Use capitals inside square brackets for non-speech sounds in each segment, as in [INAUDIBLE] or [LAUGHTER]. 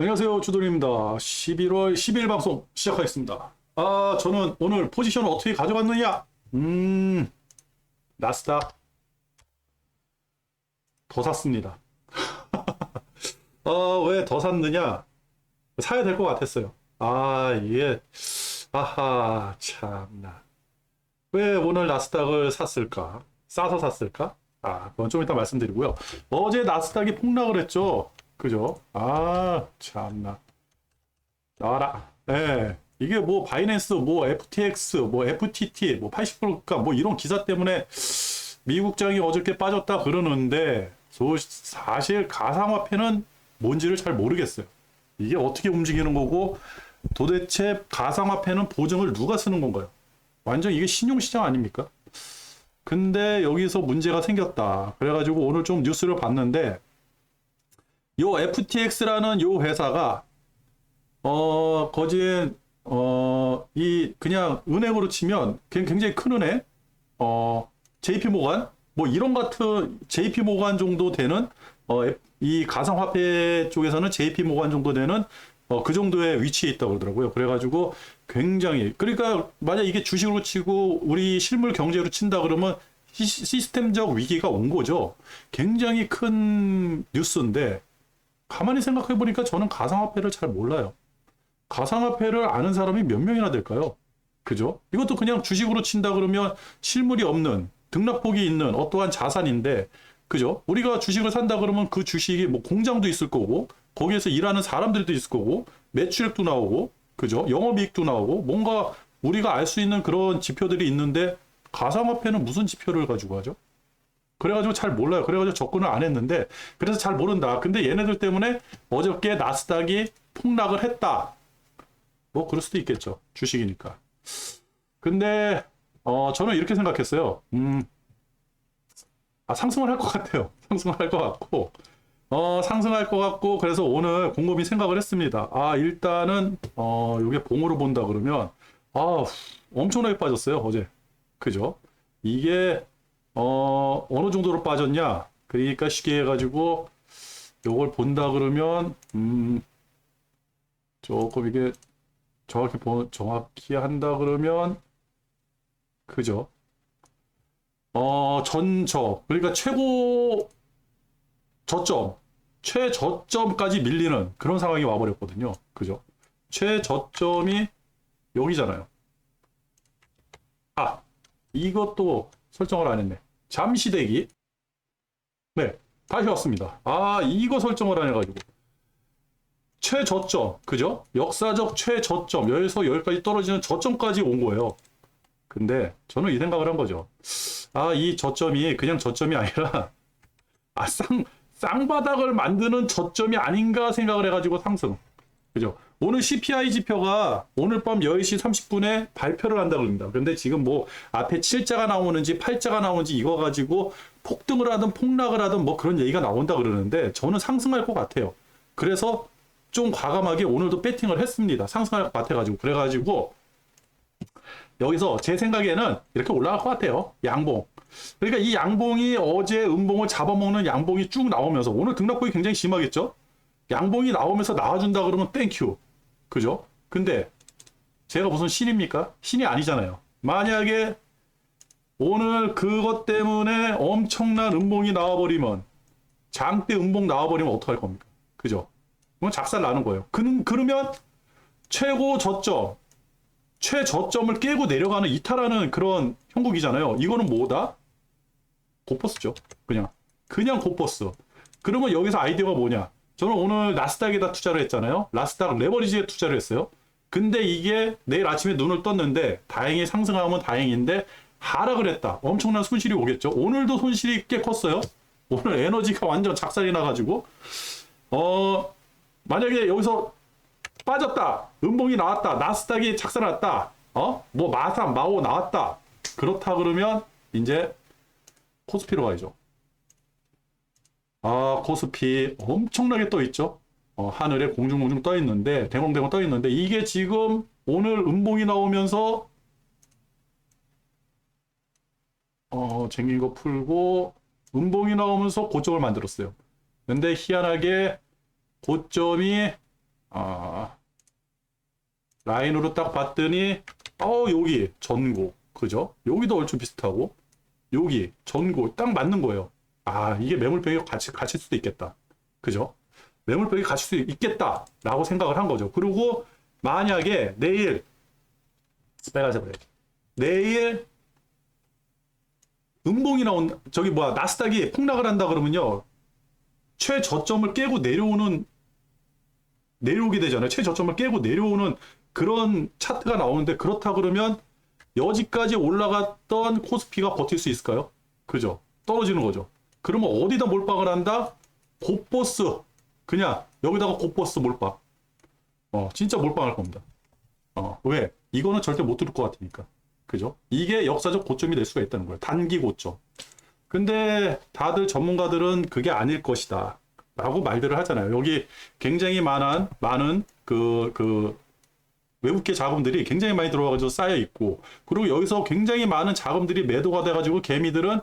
안녕하세요. 주돈입니다. 11월 12일 방송 시작하겠습니다. 아, 저는 오늘 포지션을 어떻게 가져갔느냐? 음, 나스닥 더 샀습니다. 아, [LAUGHS] 왜더 샀느냐? 사야 될 것 같았어요. 아, 이게, 아하, 참나. 왜 오늘 나스닥을 샀을까? 싸서 샀을까? 아, 그건 좀 이따 말씀드리고요. 어제 나스닥이 폭락을 했죠. 그죠? 아, 참나. 나와라. 예. 이게 뭐 바이낸스, 뭐 FTX, 뭐 FTT, 뭐 80%가 뭐 이런 기사 때문에 미국장이 어저께 빠졌다 그러는데 소- 사실 가상화폐는 뭔지를 잘 모르겠어요. 이게 어떻게 움직이는 거고 도대체 가상화폐는 보증을 누가 쓰는 건가요? 완전 이게 신용시장 아닙니까? 근데 여기서 문제가 생겼다. 그래가지고 오늘 좀 뉴스를 봤는데 요 FTX라는 요 회사가 어 거진 어 이 그냥 은행으로 치면 굉- 굉장히 큰 은행 어 JP 모간 뭐 이런 같은 JP 모간 정도 되는 어 이 가상화폐 쪽에서는 JP 모간 정도 되는 어 그 정도의 위치에 있다고 그러더라고요. 그래가지고 굉장히 그러니까 만약 이게 주식으로 치고 우리 실물 경제로 친다 그러면 시, 시스템적 위기가 온 거죠. 굉장히 큰 뉴스인데 가만히 생각해 보니까 저는 가상화폐를 잘 몰라요. 가상화폐를 아는 사람이 몇 명이나 될까요? 그죠? 이것도 그냥 주식으로 친다 그러면 실물이 없는 등락폭이 있는 어떠한 자산인데, 그죠? 우리가 주식을 산다 그러면 그 주식이 뭐 공장도 있을 거고, 거기에서 일하는 사람들도 있을 거고, 매출액도 나오고, 그죠? 영업이익도 나오고, 뭔가 우리가 알 수 있는 그런 지표들이 있는데, 가상화폐는 무슨 지표를 가지고 하죠? 그래가지고 잘 몰라요. 그래가지고 접근을 안 했는데, 그래서 잘 모른다. 근데 얘네들 때문에 어저께 나스닥이 폭락을 했다. 뭐, 그럴 수도 있겠죠. 주식이니까. 근데, 어, 저는 이렇게 생각했어요. 음, 아, 상승을 할 것 같아요. [LAUGHS] 상승을 할 것 같고, 어, 상승할 것 같고, 그래서 오늘 곰곰이 생각을 했습니다. 아, 일단은, 어, 요게 봉으로 본다 그러면, 아, 엄청나게 빠졌어요, 어제. 그죠? 이게, 어, 어느 정도로 빠졌냐? 그러니까 쉽게 해가지고, 요걸 본다 그러면, 음, 조금 이게 정확히, 보, 정확히 한다 그러면, 그죠? 어, 전저, 그러니까 최고 저점, 최저점까지 밀리는 그런 상황이 와버렸거든요. 그죠? 최저점이 여기잖아요. 아, 이것도 설정을 안 했네. 잠시 대기. 네, 다시 왔습니다. 아, 이거 설정을 안 해가지고. 최저점, 그죠? 역사적 최저점, 여기서 여기까지 떨어지는 저점까지 온 거예요. 근데 저는 이 생각을 한 거죠. 아, 이 저점이 그냥 저점이 아니라, 아, 쌍, 쌍바닥을 만드는 저점이 아닌가 생각을 해가지고 상승. 그죠? 오늘 CPI 지표가 오늘 밤 10시 30분에 발표를 한다고 합니다. 그런데 지금 뭐 앞에 7자가 나오는지 8자가 나오는지 이거 가지고 폭등을 하든 폭락을 하든 뭐 그런 얘기가 나온다 그러는데 저는 상승할 것 같아요. 그래서 좀 과감하게 오늘도 배팅을 했습니다. 상승할 것 같아가지고. 그래가지고 여기서 제 생각에는 이렇게 올라갈 것 같아요. 양봉. 그러니까 이 양봉이 어제 음봉을 잡아먹는 양봉이 쭉 나오면서 오늘 등락폭이 굉장히 심하겠죠? 양봉이 나오면서 나와준다 그러면 땡큐. 그죠? 근데 제가 무슨 신입니까? 신이 아니잖아요. 만약에 오늘 그것 때문에 엄청난 음봉이 나와버리면 장대 음봉 나와버리면 어떡할 겁니까? 그죠? 그건 작살 나는 거예요. 그, 그러면 최고 저점, 최저점을 깨고 내려가는 이탈하는 그런 형국이잖아요. 이거는 뭐다? 고퍼스죠. 그냥. 그냥 고퍼스. 그러면 여기서 아이디어가 뭐냐? 저는 오늘 나스닥에다 투자를 했잖아요. 나스닥 레버리지에 투자를 했어요. 근데 이게 내일 아침에 눈을 떴는데 다행히 상승하면 다행인데 하락을 했다. 엄청난 손실이 오겠죠. 오늘도 손실이 꽤 컸어요. 오늘 에너지가 완전 작살이 나가지고 어 만약에 여기서 빠졌다. 음봉이 나왔다. 나스닥이 작살났다. 어? 뭐 마삼, 마오 나왔다. 그렇다 그러면 이제 코스피로 가야죠. 아, 코스피 엄청나게 떠 있죠. 어, 하늘에 공중공중 떠 있는데 대공대공 떠 있는데 이게 지금 오늘 음봉이 나오면서 어, 쟁긴 거 풀고 음봉이 나오면서 고점을 만들었어요. 근데 희한하게 고점이 아, 라인으로 딱 봤더니 어 여기 전고 그죠? 여기도 얼추 비슷하고 여기 전고 딱 맞는 거예요. 아 이게 매물벽이 같이 갇힐 수도 있겠다. 그죠? 매물벽이 갇힐 수 있겠다라고 생각을 한 거죠. 그리고 만약에 내일 빨간색 그래. 내일 음봉이 나온 저기 뭐야 나스닥이 폭락을 한다 그러면요 최저점을 깨고 내려오는 내려오게 되잖아요. 최저점을 깨고 내려오는 그런 차트가 나오는데 그렇다 그러면 여지까지 올라갔던 코스피가 버틸 수 있을까요? 그죠? 떨어지는 거죠. 그러면 어디다 몰빵을 한다? 곧버스 그냥 여기다가 곧버스 몰빵. 어 진짜 몰빵할 겁니다. 어 왜? 이거는 절대 못 들을 것 같으니까. 그죠? 이게 역사적 고점이 될 수가 있다는 거예요. 단기 고점. 근데 다들 전문가들은 그게 아닐 것이다. 라고 말들을 하잖아요. 여기 굉장히 많은, 많은 그, 그, 외국계 자금들이 굉장히 많이 들어와가지고 쌓여 있고, 그리고 여기서 굉장히 많은 자금들이 매도가 돼가지고 개미들은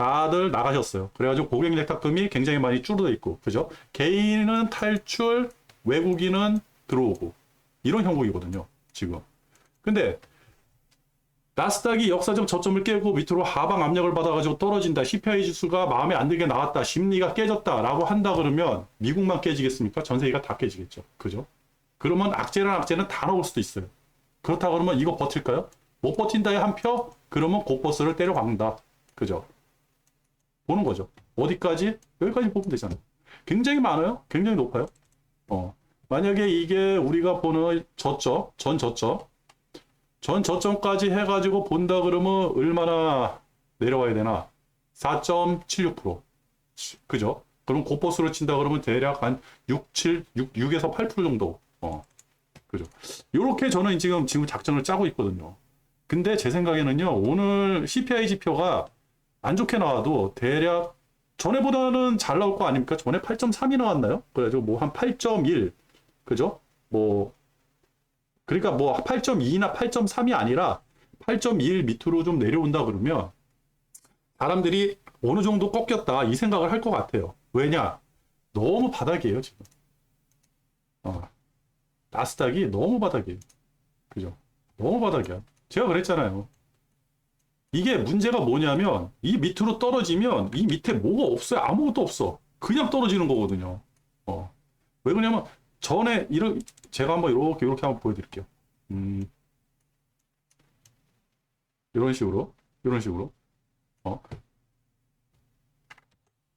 다들 나가셨어요. 그래가지고 고객 예탁금이 굉장히 많이 줄어들어 있고, 그죠? 개인은 탈출, 외국인은 들어오고, 이런 형국이거든요, 지금. 근데 나스닥이 역사적 저점을 깨고 밑으로 하방 압력을 받아가지고 떨어진다. CPI 지수가 마음에 안 들게 나왔다. 심리가 깨졌다라고 한다 그러면 미국만 깨지겠습니까? 전 세계가 다 깨지겠죠. 그죠? 그러면 악재란 악재는 다 나올 수도 있어요. 그렇다 그러면 이거 버틸까요? 못 버틴다에 한 표? 그러면 곧버스를 때려박는다. 그죠? 보는 거죠. 어디까지? 여기까지 보면 되잖아요. 굉장히 많아요. 굉장히 높아요. 어. 만약에 이게 우리가 보는 저점, 전 저점, 전 저점까지 해가지고 본다 그러면 얼마나 내려와야 되나? 4.76%. 그죠? 그럼 고버스로 친다 그러면 대략 한 6, 7, 6, 6에서 8% 정도. 어. 그죠? 요렇게 저는 지금, 지금 작전을 짜고 있거든요. 근데 제 생각에는요, 오늘 CPI 지표가 안 좋게 나와도 대략 전에보다는 잘 나올 거 아닙니까? 전에 8.3이 나왔나요? 그래가지고 뭐 한 8.1. 그죠? 뭐 그러니까 뭐 8.2나 8.3이 아니라 8.1 밑으로 좀 내려온다 그러면 사람들이 어느 정도 꺾였다 이 생각을 할 것 같아요. 왜냐? 너무 바닥이에요, 지금. 어. 나스닥이 너무 바닥이에요. 그죠? 너무 바닥이야. 제가 그랬잖아요. 이게 문제가 뭐냐면 이 밑으로 떨어지면 이 밑에 뭐가 없어요. 아무것도 없어. 그냥 떨어지는 거거든요. 어. 왜 그러냐면 전에 이런 제가 한번 이렇게 이렇게 한번 보여드릴게요. 음, 이런 식으로 이런 식으로 어.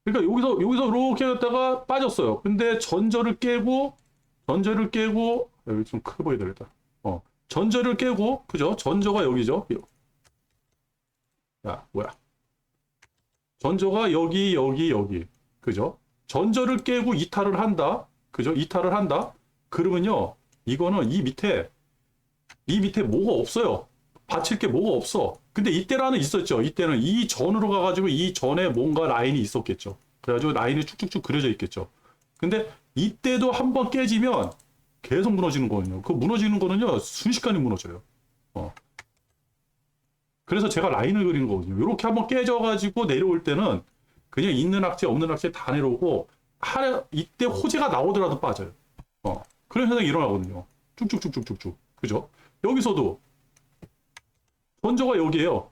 그러니까 여기서 여기서 이렇게 했다가 빠졌어요. 근데 전절을 깨고 전절을 깨고 여기 좀 크게 보여야 되겠다. 어, 전절을 깨고 그죠? 전저가 여기죠. 야 뭐야? 전저가 여기 여기 여기 그죠? 전절을 깨고 이탈을 한다. 그죠? 이탈을 한다. 그러면요, 이거는 이 밑에 이 밑에 뭐가 없어요. 받칠 게 뭐가 없어. 근데 이때라는 있었죠. 이때는 이 전으로 가가지고 이 전에 뭔가 라인이 있었겠죠. 그래가지고 라인이 쭉쭉쭉 그려져 있겠죠. 근데 이때도 한 번 깨지면 계속 무너지는 거거든요. 그 무너지는 거는요, 순식간에 무너져요. 어. 그래서 제가 라인을 그리는 거거든요. 이렇게 한번 깨져가지고 내려올 때는 그냥 있는 악재, 없는 악재 다 내려오고, 하 이때 호재가 나오더라도 빠져요. 어. 그런 현상이 일어나거든요. 쭉쭉쭉쭉쭉쭉. 그죠? 여기서도 전저가 여기에요.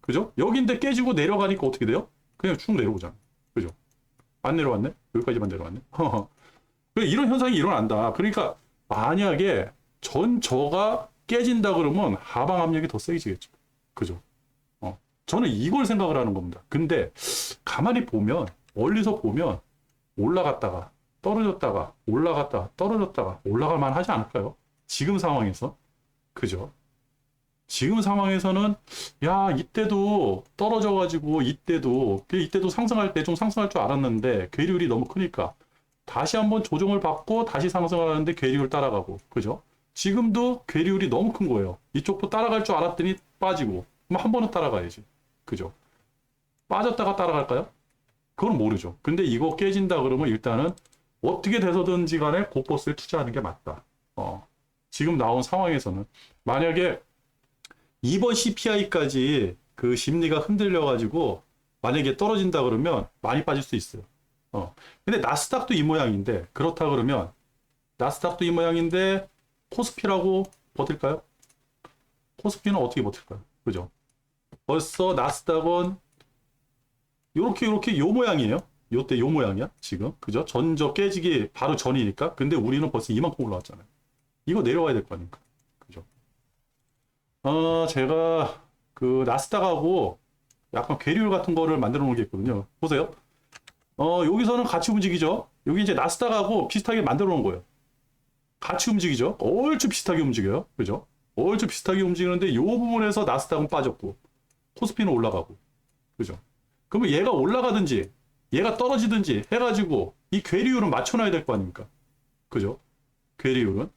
그죠? 여기인데 깨지고 내려가니까 어떻게 돼요? 그냥 쭉 내려오잖아. 그죠? 안 내려왔네? 여기까지만 내려왔네? 이런 현상이 일어난다. 그러니까 만약에 전저가 깨진다 그러면 하방 압력이 더 세지겠죠. 그죠? 어. 저는 이걸 생각을 하는 겁니다. 근데 가만히 보면 멀리서 보면 올라갔다가 떨어졌다가 올라갔다가 떨어졌다가 올라갈 만 하지 않을까요? 지금 상황에서 그죠? 지금 상황에서는 야 이때도 떨어져 가지고 이때도 그 이때도 상승할 때 좀 상승할 줄 알았는데 괴리율이 너무 크니까 다시 한번 조정을 받고 다시 상승하는데 괴리율 따라가고 그죠? 지금도 괴리율이 너무 큰 거예요. 이쪽도 따라갈 줄 알았더니 빠지고 그럼 한 번은 따라가야지 그죠? 빠졌다가 따라갈까요? 그건 모르죠. 근데 이거 깨진다 그러면 일단은 어떻게 돼서든지 간에 고버스에 투자하는 게 맞다. 어, 지금 나온 상황에서는 만약에 이번 CPI까지 그 심리가 흔들려 가지고 만약에 떨어진다 그러면 많이 빠질 수 있어요. 어, 근데 나스닥도 이 모양인데 그렇다 그러면 나스닥도 이 모양인데 코스피라고 버틸까요? 코스피는 어떻게 버틸까요? 그죠? 벌써 나스닥은 요렇게 요렇게 요 모양이에요. 요때 요 모양이야 지금 그죠? 전저 깨지기 바로 전이니까 근데 우리는 벌써 이만큼 올라왔잖아요. 이거 내려와야 될 거 아닙니까? 그죠? 어 제가 그 나스닥하고 약간 괴리율 같은 거를 만들어 놓은 게 있거든요. 보세요. 어 여기서는 같이 움직이죠. 여기 이제 나스닥하고 비슷하게 만들어 놓은 거예요. 같이 움직이죠. 얼추 비슷하게 움직여요. 그죠? 얼추 비슷하게 움직이는데 이 부분에서 나스닥은 빠졌고 코스피는 올라가고 그죠? 그러면 얘가 올라가든지 얘가 떨어지든지 해가지고 이 괴리율은 맞춰놔야 될 거 아닙니까? 그죠? 괴리율은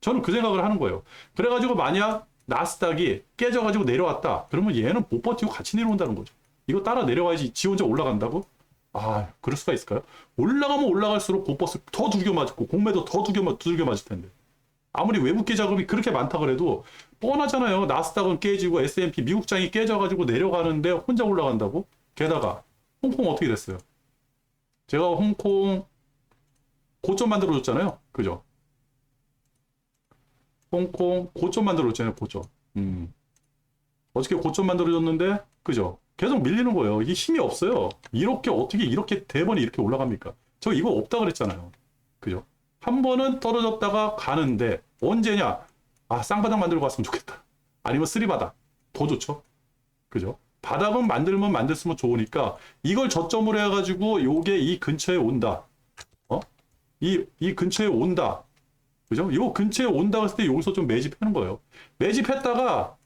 저는 그 생각을 하는 거예요. 그래가지고 만약 나스닥이 깨져가지고 내려왔다. 그러면 얘는 못 버티고 같이 내려온다는 거죠. 이거 따라 내려와야지 지 혼자 올라간다고? 아, 그럴 수가 있을까요? 올라가면 올라갈수록 고버스 더 두겨 맞고 공매도 더 두겨, 맞- 두들겨 맞을 텐데. 아무리 외국계 자금이 그렇게 많다 그래도 뻔하잖아요. 나스닥은 깨지고 S&P 미국장이 깨져가지고 내려가는데 혼자 올라간다고? 게다가 홍콩 어떻게 됐어요? 제가 홍콩 고점 만들어줬잖아요. 그죠? 홍콩 고점 만들어줬잖아요. 고점. 음. 어저께 고점 만들어줬는데 그죠? 계속 밀리는 거예요. 이게 힘이 없어요. 이렇게 어떻게 이렇게 대번에 이렇게 올라갑니까? 저 이거 없다 그랬잖아요. 그죠? 한 번은 떨어졌다가 가는데 언제냐? 아 쌍바닥 만들고 왔으면 좋겠다. 아니면 쓰리바닥 더 좋죠. 그죠? 바닥은 만들면 만들수록 좋으니까 이걸 저점으로 해가지고 요게 이 근처에 온다. 어? 이, 이 근처에 온다. 그죠? 요 근처에 온다 했을 때 여기서 좀 매집하는 거예요. 매집했다가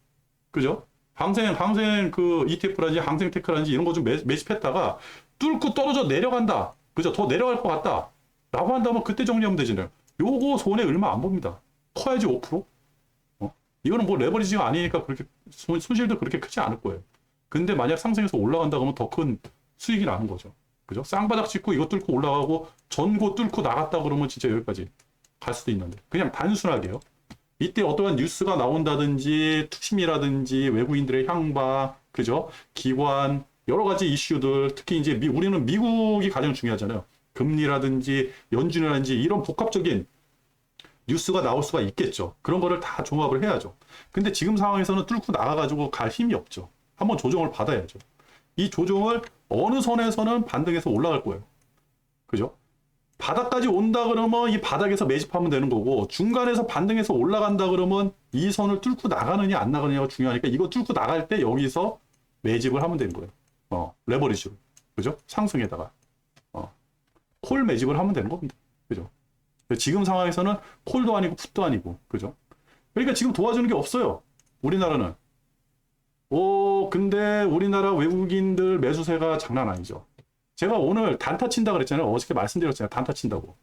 그죠? 항생 항생 그 ETF라든지 항생 테크라든지 이런 거 좀 매집했다가 뚫고 떨어져 내려간다. 그죠? 더 내려갈 것 같다. 라고 한다면 그때 정리하면 되잖아요. 요거 손해 얼마 안 봅니다. 커야지 5%? 어? 이거는 뭐 레버리지가 아니니까 그렇게 손, 손실도 그렇게 크지 않을 거예요. 근데 만약 상승해서 올라간다 그러면 더 큰 수익이 나는 거죠. 그죠? 쌍바닥 찍고 이거 뚫고 올라가고 전고 뚫고 나갔다 그러면 진짜 여기까지 갈 수도 있는데 그냥 단순하게요. 이때 어떠한 뉴스가 나온다든지 투심이라든지 외국인들의 향방, 그죠? 기관 여러 가지 이슈들 특히 이제 미- 우리는 미국이 가장 중요하잖아요. 금리라든지 연준이라든지 이런 복합적인 뉴스가 나올 수가 있겠죠. 그런 거를 다 종합을 해야죠. 근데 지금 상황에서는 뚫고 나가가지고 갈 힘이 없죠. 한번 조정을 받아야죠. 이 조정을 어느 선에서는 반등해서 올라갈 거예요. 그죠? 바닥까지 온다 그러면 이 바닥에서 매집하면 되는 거고 중간에서 반등해서 올라간다 그러면 이 선을 뚫고 나가느냐 안 나가느냐가 중요하니까 이거 뚫고 나갈 때 여기서 매집을 하면 되는 거예요. 어, 레버리지로. 그죠? 상승에다가. 어, 콜 매집을 하면 되는 겁니다. 그죠? 지금 상황에서는 콜도 아니고 풋도 아니고. 그죠? 그러니까 지금 도와주는 게 없어요. 우리나라는. 오, 근데 우리나라 외국인들 매수세가 장난 아니죠. 제가 오늘 단타 친다 그랬잖아요. 어저께 말씀드렸잖아요. 단타 친다고.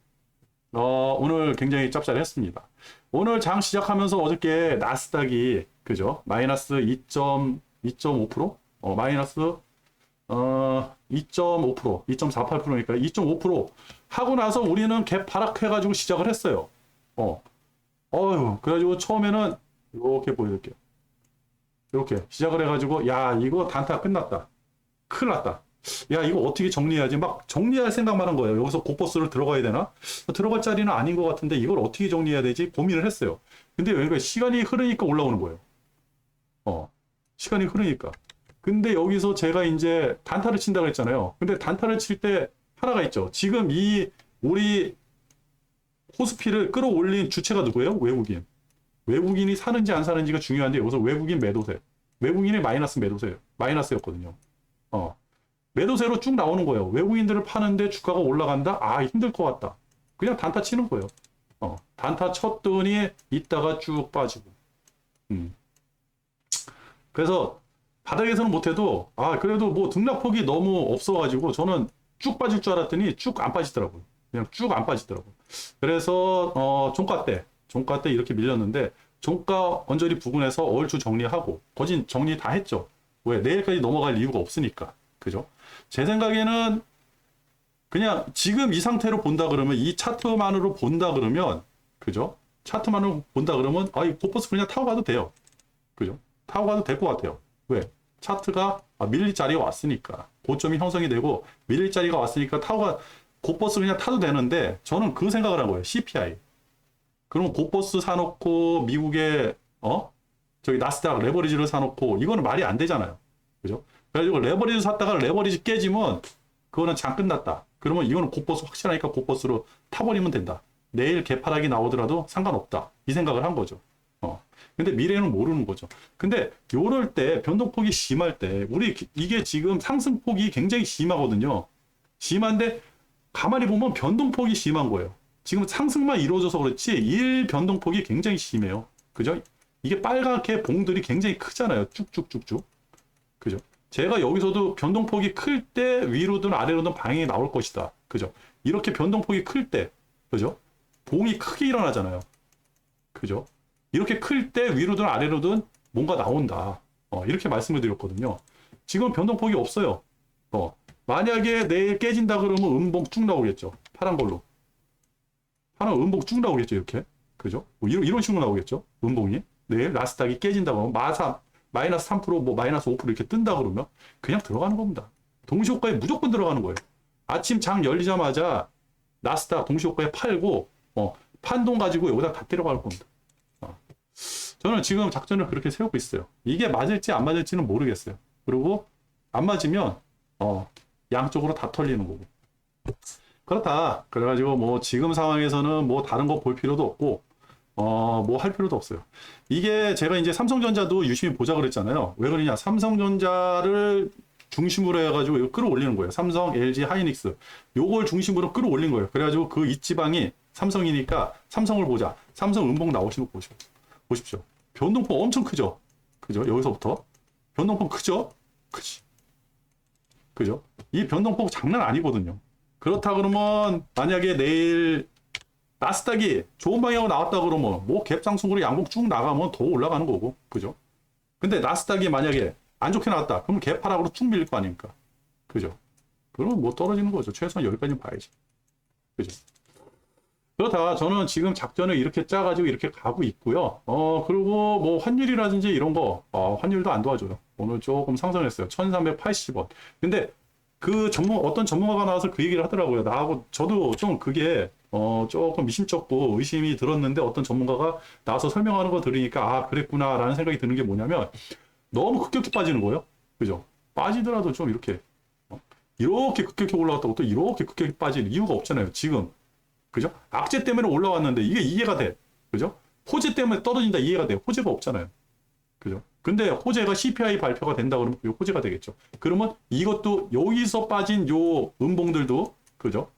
어, 오늘 굉장히 짭짤했습니다. 오늘 장 시작하면서 어저께 나스닥이 그죠? 마이너스 2.2.5%? 어, 마이너스 어, 2.5%, 2.48%니까 2.5% 하고 나서 우리는 갭 하락해가지고 시작을 했어요. 어, 어휴, 그래가지고 처음에는 이렇게 보여드릴게요. 이렇게 시작을 해가지고 야 이거 단타 끝났다. 큰일 났다. 야 이거 어떻게 정리해야지 막 정리할 생각만 한 거예요. 여기서 고버스를 들어가야 되나? 들어갈 자리는 아닌 것 같은데 이걸 어떻게 정리해야 되지? 고민을 했어요. 근데 왜 시간이 흐르니까 올라오는 거예요. 어 시간이 흐르니까. 근데 여기서 제가 이제 단타를 친다고 했잖아요. 근데 단타를 칠 때 하나가 있죠. 지금 이 우리 코스피를 끌어올린 주체가 누구예요? 외국인. 외국인이 사는지 안 사는지가 중요한데 여기서 외국인 매도세. 외국인의 마이너스 매도세. 마이너스였거든요. 어. 매도세로 쭉 나오는 거예요. 외국인들을 파는데 주가가 올라간다? 아, 힘들 것 같다. 그냥 단타 치는 거예요. 어. 단타 쳤더니 이따가 쭉 빠지고. 음. 그래서 바닥에서는 못해도 아, 그래도 뭐 등락폭이 너무 없어가지고 저는 쭉 빠질 줄 알았더니 쭉 안 빠지더라고요. 그냥 쭉 안 빠지더라고요. 그래서 어, 종가 때 종가 때 이렇게 밀렸는데 종가 언저리 부근에서 얼추 정리하고 거진 정리 다 했죠. 왜 내일까지 넘어갈 이유가 없으니까 그죠? 제 생각에는 그냥 지금 이 상태로 본다 그러면 이 차트만으로 본다 그러면 그죠? 차트만으로 본다 그러면 아이 고퍼스 그냥 타고 가도 돼요. 그죠? 타고 가도 될 것 같아요. 왜? 차트가 아, 밀릴 자리가 왔으니까 고점이 형성이 되고 밀릴 자리가 왔으니까 타고 가 고버스 그냥 타도 되는데 저는 그 생각을 한 거예요. CPI 그러면 고버스 사놓고 미국의 어 저기 나스닥 레버리지를 사놓고 이거는 말이 안 되잖아요. 그죠? 그래가지고 레버리지 샀다가 레버리지 깨지면 그거는 장 끝났다. 그러면 이거는 고버스 확실하니까 고버스로 타버리면 된다. 내일 개파락이 나오더라도 상관없다. 이 생각을 한 거죠. 어. 근데 미래는 모르는 거죠. 근데 요럴 때 변동폭이 심할 때 우리 기- 이게 지금 상승폭이 굉장히 심하거든요. 심한데 가만히 보면 변동폭이 심한 거예요. 지금 상승만 이루어져서 그렇지 일 변동폭이 굉장히 심해요. 그죠? 이게 빨갛게 봉들이 굉장히 크잖아요. 쭉쭉쭉쭉. 그죠? 제가 여기서도 변동폭이 클 때 위로든 아래로든 방향이 나올 것이다. 그죠? 이렇게 변동폭이 클 때, 그죠? 봉이 크게 일어나잖아요. 그죠? 이렇게 클 때 위로든 아래로든 뭔가 나온다. 어, 이렇게 말씀을 드렸거든요. 지금 변동폭이 없어요. 어, 만약에 내일 깨진다 그러면 음봉 쭉 나오겠죠. 파란 걸로. 파란 음봉 쭉 나오겠죠. 이렇게. 그죠? 뭐 이런, 이런 식으로 나오겠죠. 음봉이. 내일 나스닥이 깨진다 그러면 마사, 마이너스 3%, 뭐 마이너스 5% 이렇게 뜬다 그러면 그냥 들어가는 겁니다. 동시호가에 무조건 들어가는 거예요. 아침 장 열리자마자 나스닥 동시호가에 팔고, 어, 판돈 가지고 여기다 다 때려갈 겁니다. 어. 저는 지금 작전을 그렇게 세우고 있어요. 이게 맞을지 안 맞을지는 모르겠어요. 그리고 안 맞으면 어, 양쪽으로 다 털리는 거고. 그렇다. 그래가지고 뭐 지금 상황에서는 뭐 다른 거 볼 필요도 없고, 어, 뭐 할 필요도 없어요. 이게 제가 이제 삼성전자도 유심히 보자 그랬잖아요. 왜 그러냐. 삼성전자를 중심으로 해가지고 이거 끌어올리는 거예요. 삼성, LG, 하이닉스. 요걸 중심으로 끌어올린 거예요. 그래가지고 그 입지방이 삼성이니까 삼성을 보자. 삼성 음봉 나오시는 거 보십시오. 보십시오. 변동폭 엄청 크죠? 그죠? 여기서부터. 변동폭 크죠? 크지. 그죠? 이 변동폭 장난 아니거든요. 그렇다 그러면 만약에 내일 나스닥이 좋은 방향으로 나왔다 그러면 뭐 갭상승으로 양봉 쭉 나가면 더 올라가는 거고. 그죠? 근데 나스닥이 만약에 안 좋게 나왔다. 그러면 갭하락으로 쭉 밀릴 거 아닙니까? 그죠? 그러면 뭐 떨어지는 거죠. 최소한 여기까지는 봐야지. 그죠? 그렇다. 저는 지금 작전을 이렇게 짜가지고 이렇게 가고 있고요. 어, 그리고 뭐 환율이라든지 이런 거, 어, 환율도 안 도와줘요. 오늘 조금 상승했어요. 1380원. 근데 그 전문, 어떤 전문가가 나와서 그 얘기를 하더라고요. 나하고 저도 좀 그게, 어, 조금 미심쩍고 의심이 들었는데 어떤 전문가가 나와서 설명하는 거 들으니까 아, 그랬구나라는 생각이 드는 게 뭐냐면 너무 급격히 빠지는 거예요. 그죠? 빠지더라도 좀 이렇게, 어, 이렇게 급격히 올라갔다고 또 이렇게 급격히 빠질 이유가 없잖아요. 지금. 그죠? 악재 때문에 올라왔는데 이게 이해가 돼. 그죠? 호재 때문에 떨어진다 이해가 돼. 호재가 없잖아요. 그죠? 근데 호재가 CPI 발표가 된다 그러면 그 호재가 되겠죠. 그러면 이것도 여기서 빠진 요 음봉들도 그죠?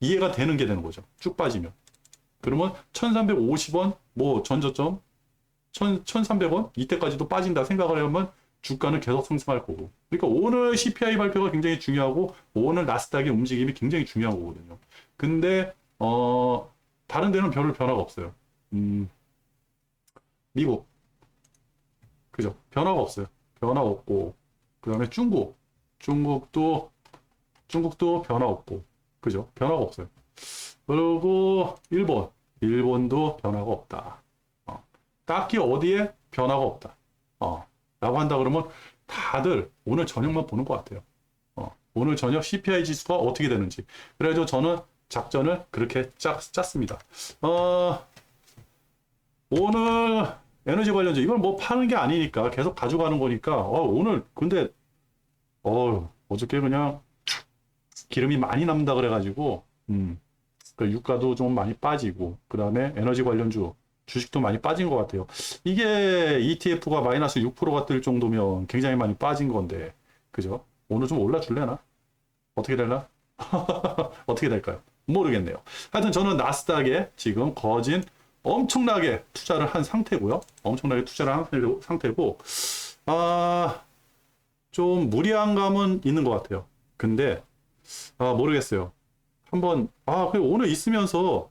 이해가 되는 게 되는 거죠. 쭉 빠지면. 그러면 1350원 뭐 전저점 1 1300원 이때까지도 빠진다 생각을 하면 주가는 계속 상승할 거고. 그러니까 오늘 CPI 발표가 굉장히 중요하고 오늘 나스닥의 움직임이 굉장히 중요한 거거든요. 근데 어, 다른 데는 별로 변화가 없어요. 음, 미국. 그죠? 변화가 없어요. 변화 없고, 그 다음에 중국. 중국도, 중국도 변화 없고, 그죠? 변화가 없어요. 그리고 일본. 일본도 변화가 없다. 어, 딱히 어디에 변화가 없다. 어, 라고 한다 그러면 다들 오늘 저녁만 보는 것 같아요. 어, 오늘 저녁 CPI 지수가 어떻게 되는지. 그래서 저는 작전을 그렇게 짰, 짰습니다. 어, 오늘 에너지 관련주 이걸 뭐 파는 게 아니니까 계속 가져가는 거니까 어, 오늘 근데 어, 어저께 그냥 기름이 많이 남다 그래가지고 음, 그 유가도 좀 많이 빠지고 그 다음에 에너지 관련주 주식도 많이 빠진 것 같아요. 이게 ETF가 마이너스 6%가 뜰 정도면 굉장히 많이 빠진 건데 그죠? 오늘 좀 올라줄래나? 어떻게 될나? [LAUGHS] 어떻게 될까요? 모르겠네요. 하여튼 저는 나스닥에 지금 거진 엄청나게 투자를 한 상태고요. 엄청나게 투자를 한 상태- 상태고, 아, 좀 무리한 감은 있는 것 같아요. 근데, 아, 모르겠어요. 한번, 아, 그냥 오늘 있으면서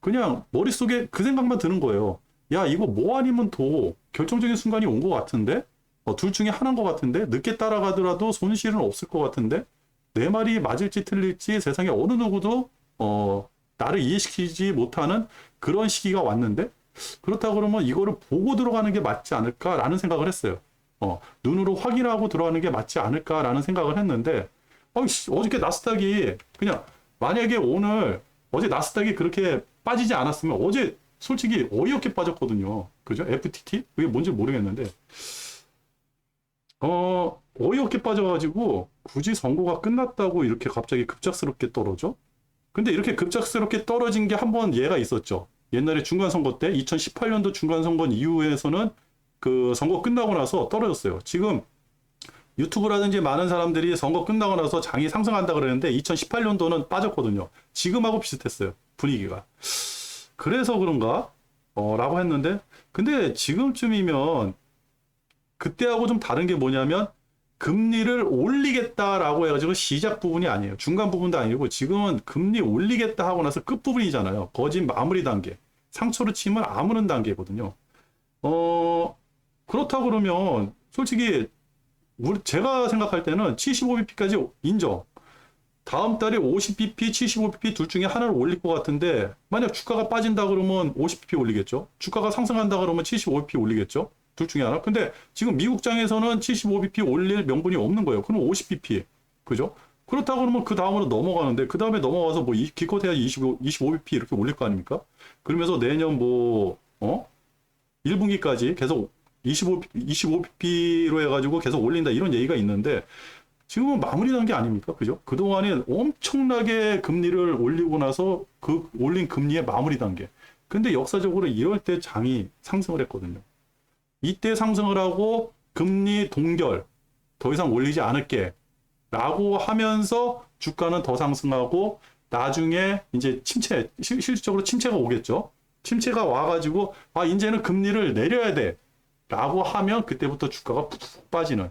그냥 머릿속에 그 생각만 드는 거예요. 야, 이거 뭐 아니면 더 결정적인 순간이 온 것 같은데? 어, 둘 중에 하나인 것 같은데? 늦게 따라가더라도 손실은 없을 것 같은데? 내 말이 맞을지 틀릴지 세상에 어느 누구도 어, 나를 이해시키지 못하는 그런 시기가 왔는데 그렇다 그러면 이거를 보고 들어가는 게 맞지 않을까라는 생각을 했어요. 어, 눈으로 확인하고 들어가는 게 맞지 않을까라는 생각을 했는데 어이씨, 어저께 나스닥이 그냥 만약에 오늘 어제 나스닥이 그렇게 빠지지 않았으면 어제 솔직히 어이없게 빠졌거든요. 그죠? FTT? 그게 뭔지 모르겠는데. 어, 어이없게 빠져가지고 굳이 선거가 끝났다고 이렇게 갑자기 급작스럽게 떨어져? 근데 이렇게 급작스럽게 떨어진 게 한 번 예가 있었죠. 옛날에 중간선거 때 2018년도 중간선거 이후에서는 그 선거 끝나고 나서 떨어졌어요. 지금 유튜브라든지 많은 사람들이 선거 끝나고 나서 장이 상승한다 그러는데 2018년도는 빠졌거든요. 지금하고 비슷했어요. 분위기가. 그래서 그런가? 어, 라고 했는데 근데 지금쯤이면 그때하고 좀 다른 게 뭐냐면 금리를 올리겠다라고 해가지고 시작 부분이 아니에요. 중간 부분도 아니고 지금은 금리 올리겠다 하고 나서 끝 부분이잖아요. 거진 마무리 단계. 상처를 치면 아무는 단계거든요. 어, 그렇다 그러면 솔직히 제가 생각할 때는 75bp까지 인정. 다음 달에 50bp, 75bp 둘 중에 하나를 올릴 것 같은데 만약 주가가 빠진다 그러면 50bp 올리겠죠. 주가가 상승한다 그러면 75bp 올리겠죠. 둘 중에 하나. 근데 지금 미국장에서는 75bp 올릴 명분이 없는 거예요. 그럼 50bp. 그죠? 그렇다 그러면 그 다음으로 넘어가는데 그 다음에 넘어가서 뭐 이- 기껏해야 25, 25bp 이렇게 올릴 거 아닙니까? 그러면서 내년 뭐 어? 1분기까지 계속 25, 25bp로 해가지고 계속 올린다 이런 얘기가 있는데 지금은 마무리난 게 아닙니까? 그죠? 그동안에 엄청나게 금리를 올리고 나서 그 올린 금리의 마무리 단계. 근데 역사적으로 이럴 때 장이 상승을 했거든요. 이때 상승을 하고 금리 동결 더 이상 올리지 않을게 라고 하면서 주가는 더 상승하고 나중에 이제 침체 실- 실질적으로 침체가 오겠죠. 침체가 와가지고 아 이제는 금리를 내려야 돼 라고 하면 그때부터 주가가 푹 빠지는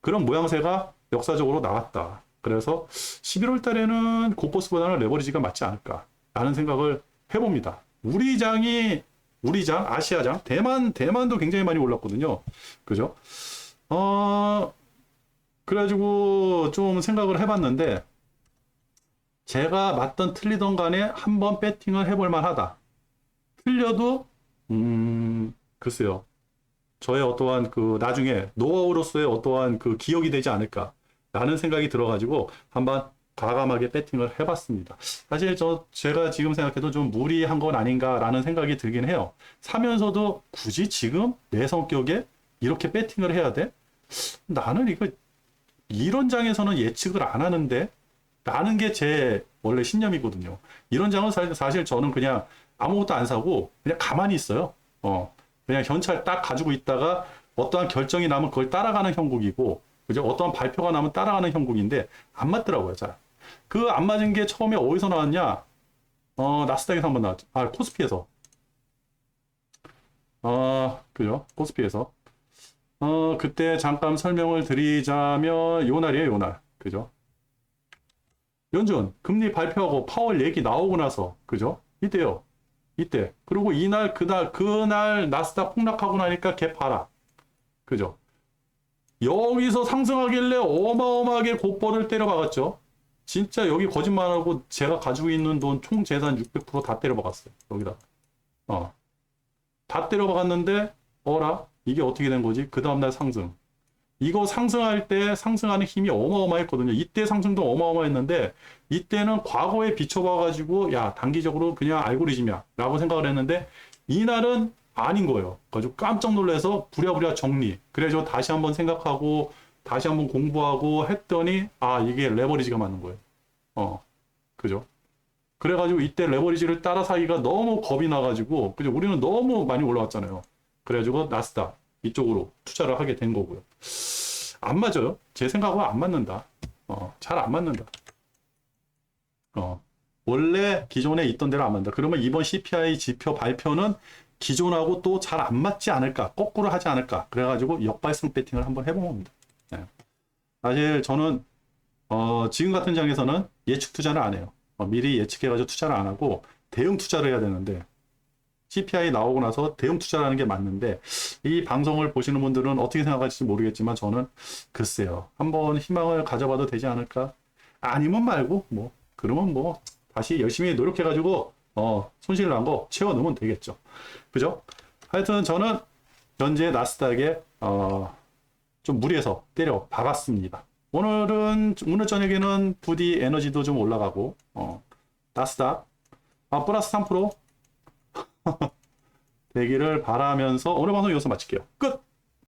그런 모양새가 역사적으로 나왔다. 그래서 11월 달에는 고퍼스보다는 레버리지가 맞지 않을까 라는 생각을 해봅니다. 우리 장이 우리 장, 아시아장, 대만, 대만도 굉장히 많이 올랐거든요. 그죠? 어, 그래가지고 좀 생각을 해봤는데, 제가 맞던 틀리던 간에 한번 배팅을 해볼 만하다. 틀려도, 음, 글쎄요. 저의 어떠한 그 나중에 노하우로서의 어떠한 그 기억이 되지 않을까. 라는 생각이 들어가지고 한번 과감하게 배팅을 해봤습니다. 사실 저 제가 지금 생각해도 좀 무리한 건 아닌가라는 생각이 들긴 해요. 사면서도 굳이 지금 내 성격에 이렇게 배팅을 해야 돼? 나는 이거 이런 장에서는 예측을 안 하는데 라는 게 제 원래 신념이거든요. 이런 장은 사- 사실 저는 그냥 아무것도 안 사고 그냥 가만히 있어요. 어, 그냥 현찰 딱 가지고 있다가 어떠한 결정이 나면 그걸 따라가는 형국이고 그죠? 어떠한 발표가 나면 따라가는 형국인데 안 맞더라고요, 잘. 그 안 맞은 게 처음에 어디서 나왔냐? 어, 나스닥에서 한번 나왔죠. 아, 코스피에서. 어, 그죠? 코스피에서. 어, 그때 잠깐 설명을 드리자면 요 날이에요, 요 날. 그죠? 연준, 금리 발표하고 파월 얘기 나오고 나서, 그죠? 이때요. 이때. 그리고 이날, 그날, 그날 나스닥 폭락하고 나니까 갭 봐라. 그죠? 여기서 상승하길래 어마어마하게 곧벌을 때려 박았죠. 진짜 여기 거짓말하고 제가 가지고 있는 돈 총 재산 600%다 때려박았어요. 여기다. 어. 다 때려박았는데, 어라? 이게 어떻게 된 거지? 그 다음날 상승. 이거 상승할 때 상승하는 힘이 어마어마했거든요. 이때 상승도 어마어마했는데, 이때는 과거에 비춰봐가지고, 야, 단기적으로 그냥 알고리즘이야. 라고 생각을 했는데, 이날은 아닌 거예요. 그래서 깜짝 놀라서 부랴부랴 정리. 그래서 다시 한번 생각하고, 다시 한번 공부하고 했더니, 아, 이게 레버리지가 맞는 거예요. 어, 그죠? 그래가지고 이때 레버리지를 따라 사기가 너무 겁이 나가지고, 그죠? 우리는 너무 많이 올라왔잖아요. 그래가지고 나스닥 이쪽으로 투자를 하게 된 거고요. 안 맞아요. 제 생각과 안 맞는다. 어, 잘 안 맞는다. 어, 원래 기존에 있던 대로 안 맞는다. 그러면 이번 CPI 지표 발표는 기존하고 또 잘 안 맞지 않을까? 거꾸로 하지 않을까? 그래가지고 역발상 배팅을 한번 해본 겁니다. 네. 사실 저는 어, 지금 같은 장에서는 예측 투자를 안 해요. 어, 미리 예측해가지고 투자를 안 하고 대응 투자를 해야 되는데 CPI 나오고 나서 대응 투자라는 게 맞는데 이 방송을 보시는 분들은 어떻게 생각할지 모르겠지만 저는 글쎄요. 한번 희망을 가져봐도 되지 않을까? 아니면 말고 뭐 그러면 뭐 다시 열심히 노력해가지고 어, 손실 난 거 채워 넣으면 되겠죠. 그죠? 하여튼 저는 현재 나스닥에 어, 좀 무리해서 때려 박았습니다. 오늘은 오늘 저녁에는 부디 에너지도 좀 올라가고 어, 나스닥 아 플러스 3% 되기를 [LAUGHS] 바라면서 오늘 방송 여기서 마칠게요. 끝!